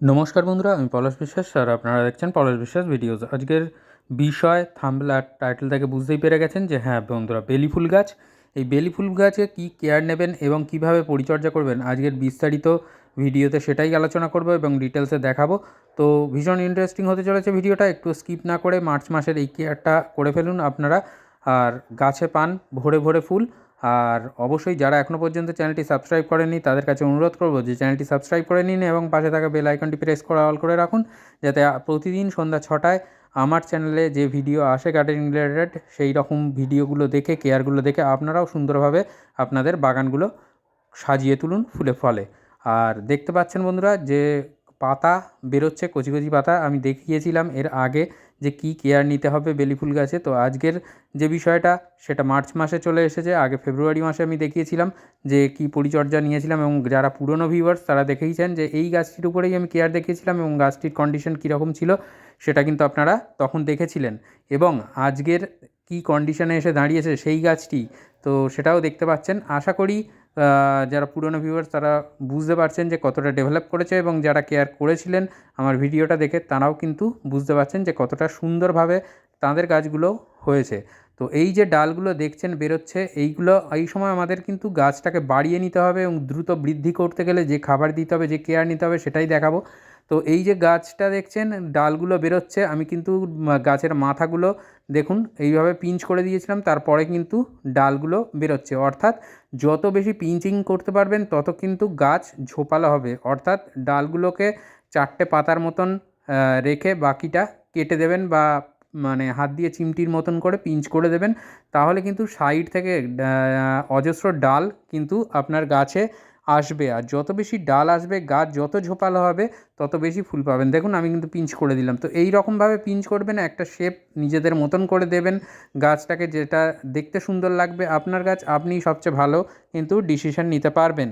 নমস্কার বন্ধুরা, আমি পলাশ বিশ্বাস আর আপনারা দেখছেন পলাশ বিশ্বাস ভিডিওস আজকের বিষয় থাম্বল টাইটেল থেকে বুঝতেই পেরে গেছেন যে হ্যাঁ বন্ধুরা, বেলি ফুল গাছ। এই বেলি ফুল গাছে কী কেয়ার নেবেন এবং কীভাবে পরিচর্যা করবেন? আজকের বিস্তারিত ভিডিওতে সেটাই আলোচনা করব এবং ডিটেলসে দেখাবো। তো ভীষণ ইন্টারেস্টিং হতে চলেছে ভিডিওটা একটু স্কিপ না করে মার্চ মাসের এই কেয়ারটা করে ফেলুন আপনারা। আর গাছে পান ভরে ভরে ফুল। আর অবশ্যই যারা এখনও পর্যন্ত চ্যানেলটি সাবস্ক্রাইব করেননি, তাদের কাছে অনুরোধ করব যে চ্যানেলটি সাবস্ক্রাইব করে নিন এবং পাশে থাকা বেল আইকনটি প্রেস করে অল করে রাখুন যাতে প্রতিদিন সন্ধ্যা ছটায় আমার চ্যানেলে যে ভিডিও আসে গার্ডেনিং রিলেটেড, সেই রকম ভিডিওগুলো দেখে, কেয়ারগুলো দেখে আপনারাও সুন্দরভাবে আপনাদের বাগানগুলো সাজিয়ে তুলুন ফুলে ফলে। আর দেখতে পাচ্ছেন বন্ধুরা যে পাতা বেরোচ্ছে, কচি কচি পাতা, আমি দেখিয়েছিলাম এর আগে যে কী কেয়ার নিতে হবে বেলি ফুল গাছে। তো আজকের যে বিষয়টা, সেটা মার্চ মাসে চলে এসেছে। আগে ফেব্রুয়ারি মাসে আমি দেখিয়েছিলাম যে কী পরিচর্যা নিয়েছিলাম এবং যারা পুরনো ভিউয়ার্স তারা দেখেইছেন যে এই গাছটির উপরেই আমি কেয়ার দেখিয়েছিলাম এবং গাছটির কন্ডিশন কীরকম ছিল, সেটা কিন্তু আপনারা তখন দেখেছিলেন। এবং আজকের কী কন্ডিশনে এসে দাঁড়িয়েছে সেই গাছটি, তো সেটাও দেখতে পাচ্ছেন। আশা করি যারা পুরনো ভিউয়ার্স তারা বুঝতে পারছেন যে কতটা ডেভেলপ করেছে এবং যারা কেয়ার করেছিলেন আমার ভিডিওটা দেখে, তারাও কিন্তু বুঝতে পারছেন যে কতটা সুন্দরভাবে তাদের গাছগুলো হয়েছে। তো এই যে ডালগুলো দেখছেন বেরোচ্ছে, এইগুলো, এই সময় আমাদের কিন্তু গাছটাকে বাড়িয়ে নিতে হবে এবং দ্রুত বৃদ্ধি করতে গেলে যে খাবার দিতে হবে, যে কেয়ার নিতে হবে, সেটাই দেখাবো। তো এই যে গাছটা দেখছেন, ডালগুলো বেরোচ্ছে। আমি কিন্তু গাছের মাথাগুলো দেখুন, এইভাবে পিঞ্চ করে দিয়েছিলাম, তারপরে কিন্তু ডালগুলো বেরোচ্ছে। অর্থাৎ যত বেশি পিঞ্চিং করতে পারবেন, তত কিন্তু গাছ ঝোপালো হবে। অর্থাৎ ডালগুলোকে চারটে পাতার মতন রেখে বাকিটা কেটে দেবেন বা মানে হাত দিয়ে চিমটির মতন করে পিঞ্চ করে দেবেন। তাহলে কিন্তু সাইড থেকে অজস্র ডাল কিন্তু আপনার গাছে আসবে। আর যত বেশি ডাল আসবে, গাছ যত ঝোপালো হবে, তত বেশি ফুল পাবেন। দেখুন, আমি কিন্তু পিঞ্চ করে দিলাম। তো এই রকমভাবে পিঞ্চ করবেন, একটা শেপ নিজেদের মতন করে দেবেন। গাছটাকে যেটা দেখতে সুন্দর লাগবে, আপনার গাছ আপনিই সবচেয়ে ভালো কিন্তু ডিসিশন নিতে পারবেন।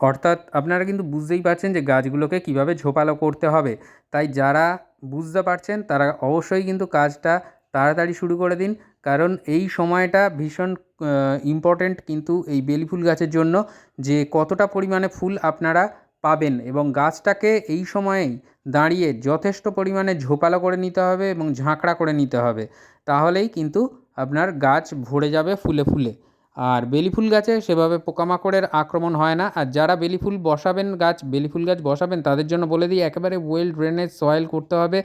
অর্থাৎ আপনারা কিন্তু বুঝতেই পারছেন যে গাছগুলোকে কীভাবে ঝোপালো করতে হবে। তাই যারা বুঝতে পারছেন, তারা অবশ্যই কিন্তু কাজটা তাড়াতাড়ি শুরু করে দিন। কারণ এই সময়টা ভীষণ ইম্পর্ট্যান্ট কিন্তু এই বেলি ফুল গাছের জন্য যে কতটা পরিমাণে ফুল আপনারা পাবেন এবং গাছটাকে এই সময়েই দাঁড়িয়ে যথেষ্ট পরিমাণে ঝোপালো করে নিতে হবে এবং ঝাঁকড়া করে নিতে হবে। তাহলেই কিন্তু আপনার গাছ ভরে যাবে ফুলে ফুলে। আর বেলি ফুল গাছে সেভাবে পোকামাকড়ের আক্রমণ হয় না। আর যারা বেলি ফুল বসাবেন গাছ, বেলি ফুল গাছ বসাবেন, তাদের জন্য বলে দিই, একেবারে ওয়েল ড্রেনেজ সয়েল করতে হবে।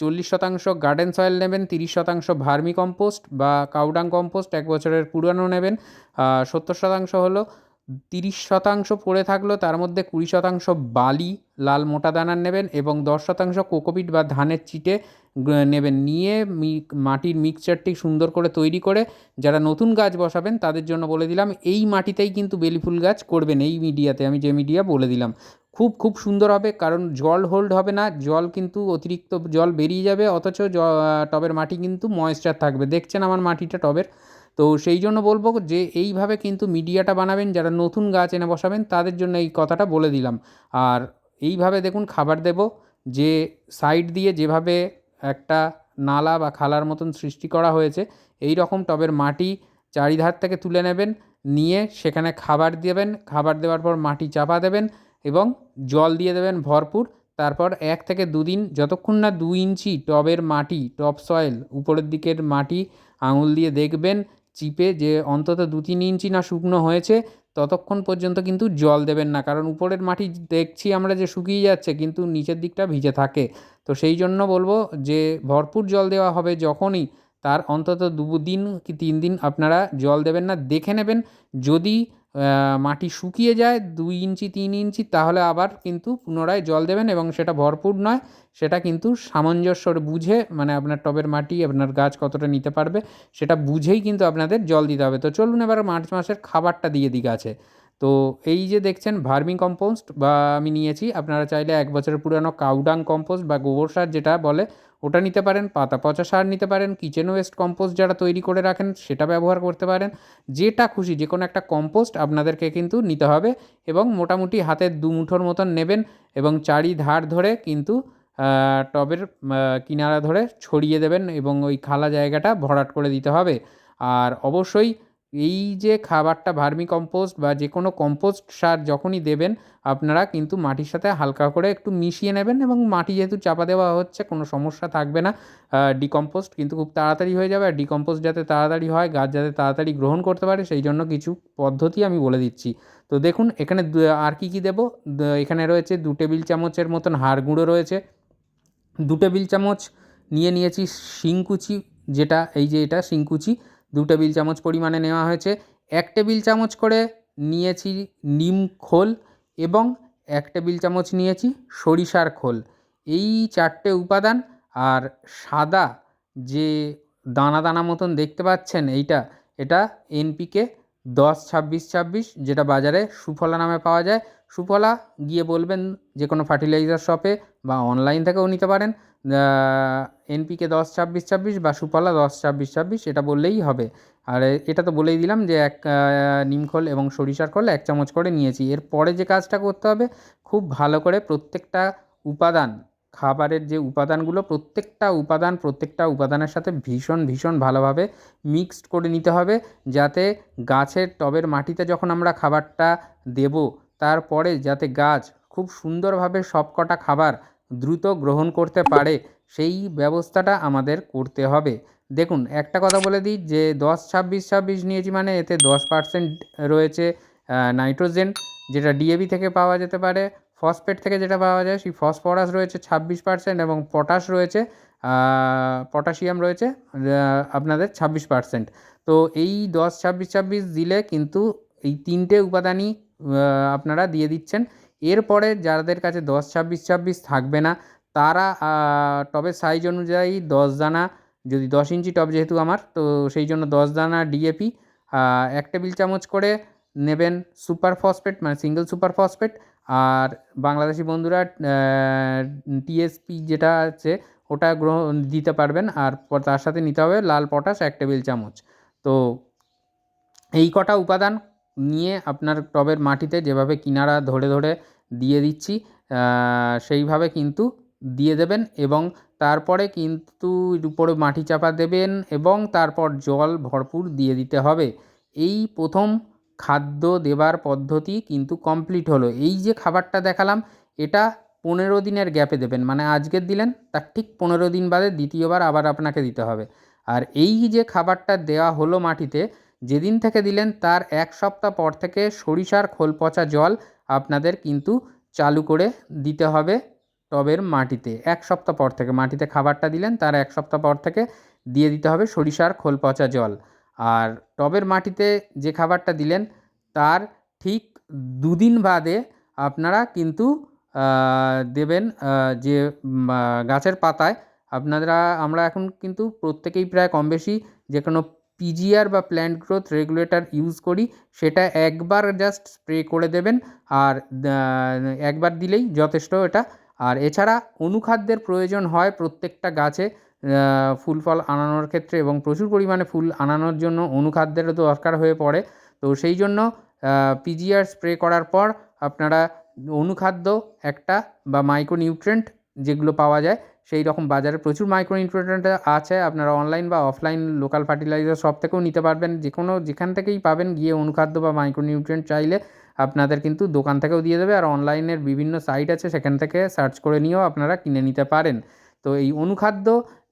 চল্লিশ শতাংশ গার্ডেন সয়েল নেবেন, তিরিশ শতাংশ ভার্মি কম্পোস্ট বা কাউডাং কম্পোস্ট এক বছরের পুরানো নেবেন। সত্তর শতাংশ হলো তিরিশ শতাংশ পড়ে থাকল তার মধ্যে কুড়ি শতাংশ বালি, লাল মোটা দানার নেবেন এবং দশ শতাংশ কোকোপিট বা ধানের চিটে নেবেন। নিয়ে মাটির মিক্সচারটি সুন্দর করে তৈরি করে যারা নতুন গাছ বসাবেন তাদের জন্য বলে দিলাম, এই মাটিতেই কিন্তু বেলি ফুল গাছ করবেন এই মিডিয়াতে, আমি যে মিডিয়া বলে দিলাম। খুব খুব সুন্দর হবে, কারণ জল হোল্ড হবে না, জল কিন্তু অতিরিক্ত জল বেরিয়ে যাবে, অথচ টবের মাটি কিন্তু ময়েশ্চার থাকবে। দেখছেন আমার মাটিটা টবের তো সেই জন্য বলব যে এইভাবে কিন্তু মিডিয়াটা বানাবেন, যারা নতুন গাছ এনে বসাবেন তাদের জন্য এই কথাটা বলে দিলাম। আর এইভাবে দেখুন খাবার দেব, যে সাইড দিয়ে যেভাবে একটা নালা বা খালার মতন সৃষ্টি করা হয়েছে এই রকম টবের মাটি চারিধার থেকে তুলে নেবেন, নিয়ে সেখানে খাবার দেবেন, খাবার দেওয়ার পর মাটি চাপা দেবেন এবং জল দিয়ে দেবেন ভরপুর। তারপর এক থেকে দুদিন যতক্ষণ না দু ইঞ্চি টবের মাটি টপ সয়েল উপরের দিকের মাটি আঙুল দিয়ে দেখবেন চিপে যে অন্তত দু তিন ইঞ্চি না শুকনো হয়েছে, ততক্ষণ পর্যন্ত কিন্তু জল দেবেন না। কারণ উপরের মাটি দেখছি আমরা যে শুকিয়ে যাচ্ছে, কিন্তু নিচের দিকটা ভিজে থাকে। তো সেই জন্য বলব যে, ভরপুর জল দেওয়া হবে যখনই, তার অন্তত দু দিন কি তিন দিন আপনারা জল দেবেন না। দেখে নেবেন, যদি মাটি শুকিয়ে যায় দুই ইঞ্চি, তিন ইঞ্চি, তাহলে আবার কিন্তু পুনরায় জল দেবেন এবং সেটা ভরপুর নয়। সেটা কিন্তু সামঞ্জস্য বুঝে মানে আপনার টবের মাটি, আপনার গাছ কতটা নিতে পারবে, সেটা বুঝেই কিন্তু আপনাদের জল দিতে হবে। তো চলুন এবার মার্চ মাসের খাবারটা দিয়ে দিই গাছে। তো এই যে দেখছেন, ভার্মি কম্পোস্ট বা আমি নিয়েছি। আপনারা চাইলে এক বছরের পুরানো কাউডাং কম্পোস্ট বা গোবর সার যেটা বলে ওটা নিতে পারেন, পাতা পচা সার নিতে পারেন কিচেন ওয়েস্ট কম্পোস্ট যারা তৈরি করে রাখেন সেটা ব্যবহার করতে পারেন। যেটা খুশি, যে কোনো একটা কম্পোস্ট আপনাদেরকে কিন্তু নিতে হবে এবং মোটামুটি হাতের দু মুঠোর মতন নেবেন এবং চারি ধার ধরে কিন্তু টবের কিনারা ধরে ছড়িয়ে দেবেন এবং ওই খালা জায়গাটা ভরাট করে দিতে হবে। আর অবশ্যই এই যে খাবারটা ভার্মি কম্পোস্ট বা যে কোনো কম্পোস্ট সার যখনই দেবেন, আপনারা কিন্তু মাটির সাথে হালকা করে একটু মিশিয়ে নেবেন এবং মাটি যেহেতু চাপা দেওয়া হচ্ছে, কোনো সমস্যা থাকবে না। ডিকম্পোস্ট কিন্তু খুব তাড়াতাড়ি হয়ে যাবে আর ডিকম্পোস্ট যাতে তাড়াতাড়ি হয়, গাছ যাতে তাড়াতাড়ি গ্রহণ করতে পারে, সেই জন্য কিছু পদ্ধতি আমি বলে দিচ্ছি। তো দেখুন, এখানে আর কী কী দেবো? এখানে রয়েছে দু টেবিল চামচের মতন হাড় গুঁড়ো রয়েছে। দু টেবিল চামচ নিয়ে নিয়েছি শিংকুচি, যেটা, এই যে এটা শিংকুচি। দু টেবিল চামচ পরিমাণে নেওয়া হয়েছে। এক টেবিল চামচ করে নিয়েছি নিম খোল এবং এক টেবিল চামচ নিয়েছি সরিষার খোল। এই চারটে উপাদান আর সাদা যে দানা দানা মতন দেখতে পাচ্ছেন এইটা, এটা এনপিকে দশ ছাব্বিশ ছাব্বিশ, যেটা বাজারে সুফলা নামে পাওয়া যায় সুফলা গিয়ে বলবেন যে কোনো ফার্টিলাইজার শপে বা অনলাইন থেকেও নিতে পারেন। এনপিকে দশ ছাব্বিশ ছাব্বিশ বা সুফলা দশ ছাব্বিশ ছাব্বিশ, এটা বললেই হবে। আর এটা তো বলেই দিলাম যে এক নিমখোল এবং সরিষার খোল এক চামচ করে নিয়েছি। এর পরে যে কাজটা করতে হবে, খুব ভালো করে প্রত্যেকটা উপাদান, খাবারের যে উপাদানগুলো, প্রত্যেকটা উপাদান, প্রত্যেকটা উপাদানের সাথে ভীষণ ভীষণ ভালোভাবে মিক্সড করে নিতে হবে। যাতে গাছের টবের মাটিতে যখন আমরা খাবারটা দেব তারপরে যাতে গাছ খুব সুন্দরভাবে সবকটা খাবার দ্রুত গ্রহণ করতে পারে, সেই ব্যবস্থাটা আমাদের করতে হবে। দেখুন, একটা কথা বলে দিই যে দশ ছাব্বিশ ছাব্বিশ নিয়েছি মানে এতে দশ পার্সেন্ট রয়েছে নাইট্রোজেন, যেটা ডিএবি থেকে পাওয়া যেতে পারে, ফসফেট থেকে যেটা পাওয়া যায়, সেই ফসফরাস রয়েছে ছাব্বিশ পার্সেন্ট এবং পটাশ রয়েছে পটাশিয়াম রয়েছে আপনাদের ছাব্বিশ পার্সেন্ট। তো এই দশ ছাব্বিশ ছাব্বিশ দিলে কিন্তু এই তিনটে উপাদানই আপনারা দিয়ে দিচ্ছেন। এরপরে যাদের কাছে দশ, ছাব্বিশ ছাব্বিশ থাকবে না, তারা টবের সাইজ অনুযায়ী দশ দানা, যদি দশ ইঞ্চি টব যেহেতু আমার, তো সেই জন্য দশ দানা ডিএপি এক টেবিল চামচ করে নেবেন সুপার ফসফেট মানে সিঙ্গেল সুপার ফসফেট। আর বাংলাদেশি বন্ধুরা টিএসপি যেটা আছে, ওটা গ্রহণ দিতে পারবেন। আর তার সাথে নিতে হবে লাল পটাশ এক টেবিল চামচ। তো এই কটা উপাদান নিয়ে আপনার টবের মাটিতে যেভাবে কিনারা ধরে ধরে দিয়ে দিচ্ছি সেইভাবে কিন্তু দিয়ে দেবেন এবং তারপরে কিন্তু উপরে মাটি চাপা দেবেন এবং তারপর জল ভরপুর দিয়ে দিতে হবে। এই প্রথম খাদ্য দেবার পদ্ধতি কিন্তু কমপ্লিট হলো। এই যে খাবারটা দেখালাম, এটা পনেরো দিনের গ্যাপে দেবেন মানে আজকের দিলেন, তার ঠিক পনেরো দিন বাদে দ্বিতীয়বার আবার আপনাকে দিতে হবে। আর এই যে খাবারটা দেওয়া হলো মাটিতে যেদিন থেকে দিলেন তার এক সপ্তাহ পর থেকে সরিষার খোল পচা জল আপনাদের কিন্তু চালু করে দিতে হবে টবের মাটিতে। এক সপ্তাহ পর থেকে মাটিতে খাবারটা দিলেন, তার এক সপ্তাহ পর থেকে দিয়ে দিতে হবে সরিষার খোল পচা জল। আর টবের মাটিতে যে খাবারটা দিলেন, তার ঠিক দুদিন বাদে আপনারা কিন্তু দেবেন যে গাছের পাতায়। আপনারা, আমরা এখন কিন্তু প্রত্যেকেই প্রায় কম বেশি যে কোনো পিজিআর বা প্ল্যান্ট গ্রোথ রেগুলেটর ইউজ করি, সেটা একবার জাস্ট স্প্রে করে দেবেন আর একবার দিলেই যথেষ্ট এটা। আর এছাড়া অনুখাদ্যের প্রয়োজন হয় প্রত্যেকটা গাছে ফুল ফল আনানোর ক্ষেত্রে এবং প্রচুর পরিমাণে ফুল আনানোর জন্য অনুখাদ্যেরও দরকার হয়ে পড়ে। তো সেই জন্য পিজিআর স্প্রে করার পর আপনারা অনুখাদ্য একটা বা মাইক্রোনিউট্রেন্ট যেগুলো পাওয়া যায় সেই রকম বাজারে প্রচুর মাইক্রো মাইক্রোনিউট্রেন্ট আছে, আপনারা অনলাইন বা অফলাইন লোকাল ফার্টিলাইজার সব থেকেও নিতে পারবেন। যে কোনো যেখান থেকেই পাবেন, গিয়ে অনুখাদ্য বা মাইক্রোনিউট্রেন্ট চাইলে আপনাদের কিন্তু দোকান থেকেও দিয়ে দেবে। আর অনলাইনের বিভিন্ন সাইট আছে, সেখান থেকে সার্চ করে নিয়েও আপনারা কিনে নিতে পারেন। তো এই অনুখাদ্য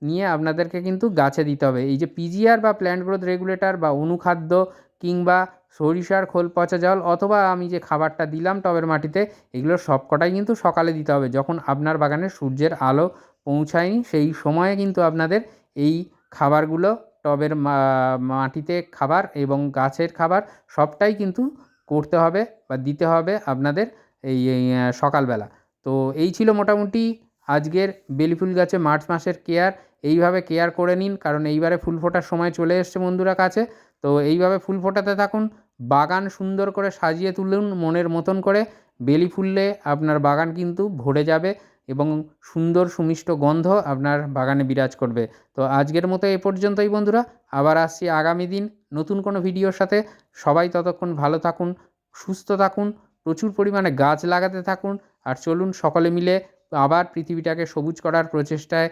নিয়ে আপনাদেরকে কিন্তু গাছে দিতে হবে। এই যে পিজিআর বা প্ল্যান্ট গ্রোথ রেগুলেটর বা অনুখাদ্য কিংবা সরিষার খোল, পচা জল অথবা আমি যে খাবারটা দিলাম টবের মাটিতে, এগুলো সবকটাই কিন্তু সকালে দিতে হবে। যখন আপনার বাগানে সূর্যের আলো পৌঁছায়নি, সেই সময়ে কিন্তু আপনাদের এই খাবারগুলো টবের মাটিতে খাবার এবং গাছের খাবার সবটাই কিন্তু করতে হবে বা দিতে হবে আপনাদের এই সকালবেলা। তো এই ছিল মোটামুটি আজকের বেলি ফুল গাছে মার্চ মাসের কেয়ার। এইভাবে কেয়ার করে নিন, কারণ এইবারে ফুল ফোটার সময় চলে এসছে বন্ধুরা কাছে। তো এইভাবে ফুল ফোটাতে থাকুন, বাগান সুন্দর করে সাজিয়ে তুলুন মনের মতন করে। বেলি ফুললে আপনার বাগান কিন্তু ভরে যাবে। এবং সুন্দর সুমিষ্ট গন্ধ আপনার বাগানে বিরাজ করবে। তো আজকের মতো এ পর্যন্তই বন্ধুরা। আবার আসছি আগামী দিন নতুন কোনো ভিডিওর সাথে। সবাই ততক্ষণ ভালো থাকুন, সুস্থ থাকুন, প্রচুর পরিমাণে গাছ লাগাতে থাকুন। আর চলুন সকলে মিলে আবার পৃথিবীটাকে সবুজ করার প্রচেষ্টায়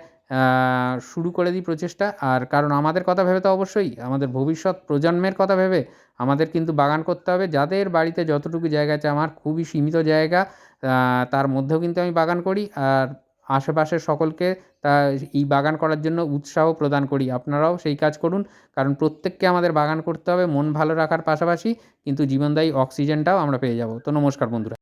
শুরু করে দিই প্রচেষ্টা। আর কারণ আমাদের কথা ভেবে তো অবশ্যই, আমাদের ভবিষ্যৎ প্রজন্মের কথা ভেবে আমাদের কিন্তু বাগান করতে হবে। যাদের বাড়িতে যতটুকু জায়গা আছে, আমার খুবই সীমিত জায়গা তার মধ্যেও কিন্তু আমি বাগান করি। আর আশেপাশের সকলকে তা এই বাগান করার জন্য উৎসাহ প্রদান করি। আপনারাও সেই কাজ করুন। কারণ প্রত্যেককে আমাদের বাগান করতে হবে, মন ভালো রাখার পাশাপাশি কিন্তু জীবনদায়ী অক্সিজেনটাও আমরা পেয়ে যাব। তো নমস্কার বন্ধুরা।